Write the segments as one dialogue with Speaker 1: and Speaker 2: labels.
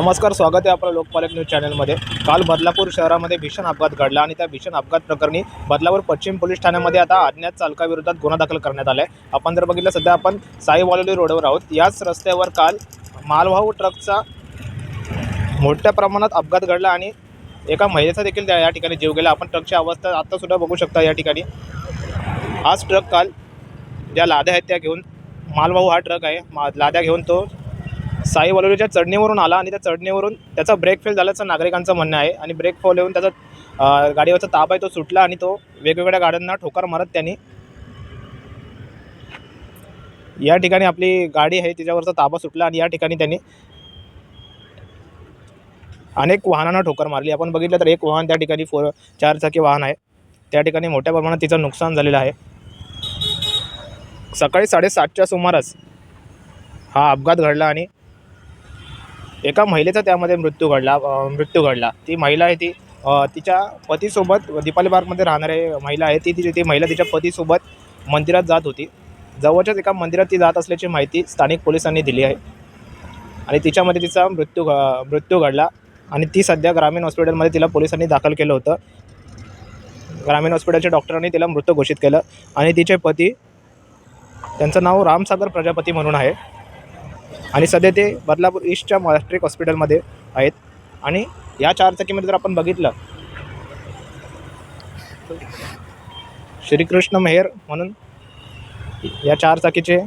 Speaker 1: नमस्कार स्वागत आहे आपलं लोकपालक न्यूज चॅनलमध्ये. काल बदलापूर शहरामध्ये भीषण अपघात घडला आणि त्या भीषण अपघात प्रकरणी बदलापूर पश्चिम पोलीस ठाण्यामध्ये आता अज्ञात चालकाविरोधात गुन्हा दाखल करण्यात आला आहे आपण जर बघितलं सध्या आपण साई वालोली रोडवर आहोत. याच रस्त्यावर काल मालवाहू ट्रकचा मोठ्या प्रमाणात अपघात घडला आणि एका महिलेचा देखील त्या या ठिकाणी जीव गेला. आपण ट्रकची अवस्था आत्तासुद्धा बघू शकता या ठिकाणी. हाच ट्रक काल ज्या लाद्या आहेत त्या घेऊन मालवाहू हा ट्रक आहे. मा लाद्या घेऊन तो साई वलोलीच्या चढणीवरून आला आणि त्या चढणीवरून त्याचा ब्रेक फेल झाल्याचं नागरिकांचं म्हणणं आहे आणि ब्रेक फॉल येऊन त्याचा गाडीवरचा ताप आहे तो सुटला आणि तो वेगवेगळ्या गाड्यांना ठोकर मारत त्यांनी. या ठिकाणी आपली गाडी आहे तिच्यावरचा ताबा सुटला आणि या ठिकाणी त्यांनी अनेक वाहनांना ठोकर मारली. आपण बघितलं तर एक वाहन त्या ठिकाणी फोर चारचाकी वाहन आहे. त्या ठिकाणी मोठ्या प्रमाणात तिचं नुकसान झालेलं आहे. सकाळी साडेसातच्या सुमारास हा अपघात घडला आणि एका महिलेचा त्यामध्ये मृत्यू घडला मृत्यू घडला. ती महिला आहे ती तिच्या पतीसोबत दीपाली पार्कमध्ये राहणारी महिला आहे ती ती ती महिला तिच्या पतीसोबत मंदिरात जात होती. जवळच्याच एका मंदिरात ती जात असल्याची माहिती स्थानिक पोलिसांनी दिली आहे. आणि तिच्यामध्ये तिचा मृत्यू घ मृत्यू घडला आणि ती सध्या ग्रामीण हॉस्पिटलमध्ये तिला पोलिसांनी दाखल केलं होतं. ग्रामीण हॉस्पिटलच्या डॉक्टरांनी तिला मृत घोषित केलं. आणि तिचे पती त्यांचं नाव रामसागर प्रजापती म्हणून आहे. आणि सध्या ते बदलापूर ईस्टच्या मॉस्ट्रिक हॉस्पिटलमध्ये आहेत. आणि या चारचाकीमध्ये जर आपण बघितलं श्रीकृष्ण मेहर म्हणून या चारचाकीचे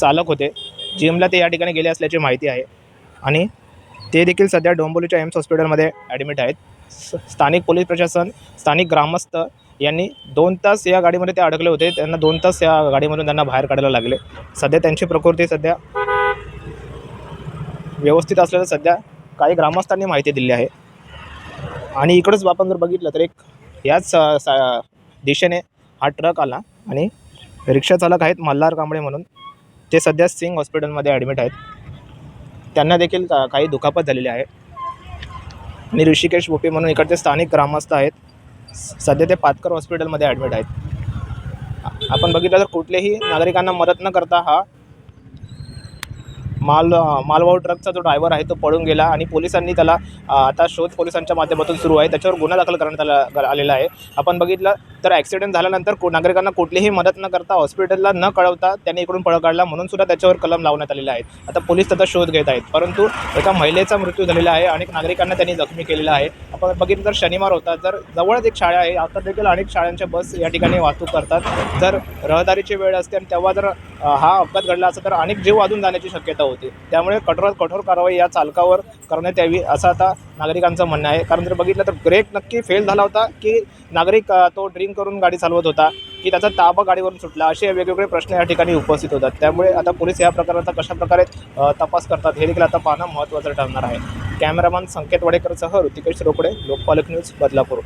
Speaker 1: चालक होते. जिमला ते या ठिकाणी गेले असल्याची माहिती आहे. आणि ते देखील सध्या डोंबोलीच्या एम्स हॉस्पिटलमध्ये ॲडमिट आहेत. स्थानिक पोलीस प्रशासन स्थानिक ग्रामस्थ यांनी दोन तास या गाडीमध्ये ते अडकले होते. त्यांना दोन तास या गाडीमधून त्यांना बाहेर काढायला लागले. सध्या त्यांची प्रकृती सध्या व्यवस्थित असल्याचं सध्या काही ग्रामस्थांनी माहिती दिली आहे. आणि इकडंच आपण जर बघितलं तर एक याच सा- सा- दिशेने हा ट्रक आला आणि रिक्षा चालक आहेत मल्हार कांबळे म्हणून. ते सध्या सिंग हॉस्पिटलमध्ये ॲडमिट आहेत. त्यांना देखील का काही दुखापत झालेली आहे. आणि ऋषिकेश गोपी म्हणून इकडचे स्थानिक ग्रामस्थ आहेत. स- सध्या ते पातकर हॉस्पिटलमध्ये ॲडमिट आहेत. आपण बघितलं तर कुठलेही नागरिकांना मदत न करता हा माल मालवाहू ट्रकचा जो ड्रायव्हर आहे तो पळून गेला आणि पोलिसांनी त्याला आता शोध पोलिसांच्या माध्यमातून सुरू आहे. त्याच्यावर गुन्हा दाखल करण्यात आला आलेला आहे. आपण बघितलं तर ॲक्सिडेंट झाल्यानंतर को नागरिकांना कुठलीही मदत न करता हॉस्पिटलला न कळवता त्यांनी इकडून पळ काढला. म्हणून सुद्धा त्याच्यावर कलम लावण्यात आलेला आहे. आता पोलीस त्याचा शोध घेत आहेत. परंतु एका महिलेचा मृत्यू झालेला आहे अनेक नागरिकांना त्यांनी जखमी केलेला आहे. आपण बघितलं तर शनिवार होता. जर जवळच एक शाळा आहे आता देखील अनेक शाळांच्या बस या ठिकाणी वाहतूक करतात. जर रहदारीची वेळ असते आणि तेव्हा जर हा अपघात घडला असता तर अनेक जीव वाजून जाण्याची शक्यता होती. त्यामुळे कठोरात कठोर कारवाई या चालकावर करण्यात यावी असं आता नागरिकांचं म्हणणं आहे. कारण जर बघितलं तर ब्रेक नक्की फेल झाला होता की नागरिक तो ड्रिंक करून गाडी चालवत होता की त्याचा ताबा गाडीवरून सुटला असे वेगवेगळे प्रश्न या ठिकाणी उपस्थित होतात. त्यामुळे आता पोलीस या प्रकाराचा कशाप्रकारे तपास करतात हे देखील आता पाहणं महत्त्वाचं ठरणार आहे. कॅमेरामॅन संकेत वडेकरसह ऋतिकेश रोकडे लोकपालक न्यूज बदलापूर.